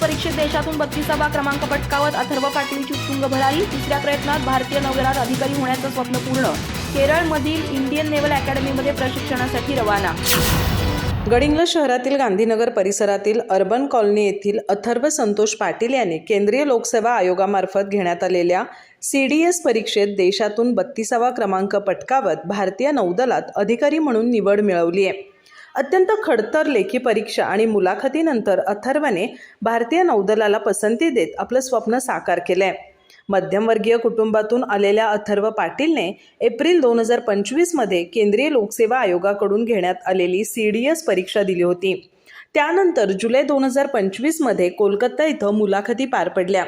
परीक्षेत देशातून बत्तीसावा क्रमांक पटकावत अथर्व पाटीलची उत्तुंग भरारी. तिसऱ्या प्रयत्नात भारतीय नौदलात अधिकारी होण्याचं स्वप्न पूर्ण. केरळमधील इंडियन नेव्हल अकॅडमीमध्ये प्रशिक्षणासाठी रवाना. गडिंग्लज शहरातील गांधीनगर परिसरातील अर्बन कॉलनी येथील अथर्व संतोष पाटील यांनी केंद्रीय लोकसेवा आयोगामार्फत घेण्यात आलेल्या सी डी एस परीक्षेत देशातून बत्तीसावा क्रमांक पटकावत भारतीय नौदलात अधिकारी म्हणून निवड मिळवली आहे. अत्यंत खडतर लेखी परीक्षा आणि मुलाखतीनंतर अथर्वने भारतीय नौदलाला पसंती देत आपलं स्वप्न साकार केलं आहे मध्यमवर्गीय कुटुंबातून आलेल्या अथर्व पाटीलने एप्रिल दोन हजार पंचवीसमध्ये केंद्रीय लोकसेवा आयोगाकडून घेण्यात आलेली सी डी एस परीक्षा दिली होती. त्यानंतर जुलै दोन हजार पंचवीसमध्ये कोलकाता इथं मुलाखती पार पडल्या.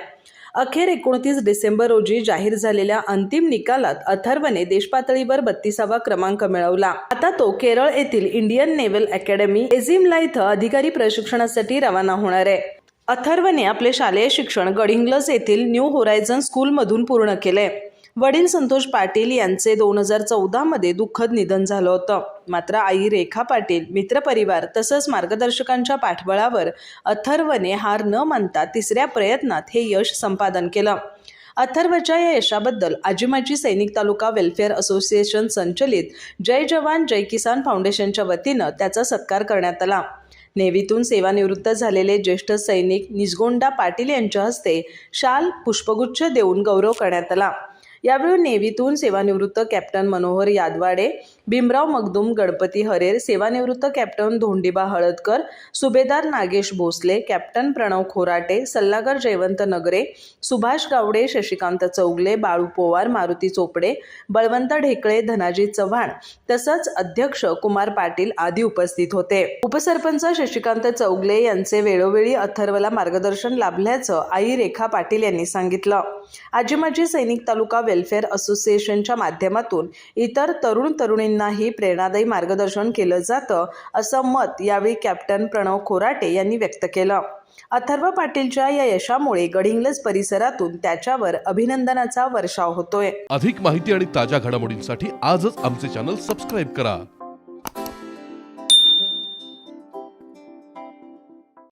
अखेर एकोणतीस डिसेंबर रोजी जाहीर झालेल्या अंतिम निकालात अथर्वने देशपातळीवर बत्तीसावा क्रमांक मिळवला. आता तो केरळ येथील इंडियन नेव्हल अकॅडमी एझिमला इथं अधिकारी प्रशिक्षणासाठी रवाना होणार आहे. अथर्वने आपले शालेय शिक्षण गडिंग्लज येथील न्यू होरायझन स्कूलमधून पूर्ण केले वडील संतोष पाटील यांचे दोन हजार चौदामध्ये दुःखद निधन झालं होतं. मात्र आई रेखा पाटील मित्रपरिवार तसंच मार्गदर्शकांच्या पाठबळावर अथर्वने हार न मानता तिसऱ्या प्रयत्नात हे यश संपादन केलं. अथर्वच्या या यशाबद्दल आजीमाजी सैनिक तालुका वेलफेअर असोसिएशन संचलित जय जवान जय किसान फाउंडेशनच्या वतीनं त्याचा सत्कार करण्यात आला. नेव्हीतून सेवानिवृत्त झालेले ज्येष्ठ सैनिक निजगोंडा पाटील यांच्या हस्ते शाल पुष्पगुच्छ देऊन गौरव करण्यात आला. यावेळी नेव्हीतून सेवानिवृत्त कॅप्टन मनोहर यादवाडे भीमराव मगदुम गणपती हरेर सेवानिवृत्त कॅप्टन धोंडीबा हळदकर सुभेदार नागेश भोसले कॅप्टन प्रणव खोराटे सल्लागार जयवंत नगरे सुभाष गावडे शशिकांत चौगले बाळू पोवार मारुती चोपडे बळवंत ढेकळे धनाजी चव्हाण तसंच अध्यक्ष कुमार पाटील आदी उपस्थित होते. उपसरपंच शशिकांत चौगले यांचे वेळोवेळी अथर्वला मार्गदर्शन लाभल्याचं आई रेखा पाटील यांनी सांगितलं. आजी माजी सैनिक तालुका वेलफेअर असोसिएशनच्या माध्यमातून इतर तरुण तरुणींनाही प्रेरणादायी मार्गदर्शन केलं जातं असं मत यावेळी कॅप्टन प्रणव खोराटे यांनी व्यक्त केलं. अथर्व पाटीलच्या या यशामुळे गडिंग्लज परिसरातून त्याच्यावर अभिनंदनाचा वर्षाव होतोय. अधिक माहिती आणि ताज्या घडामोडींसाठी आजच आमचे चॅनल सबस्क्राईब करा.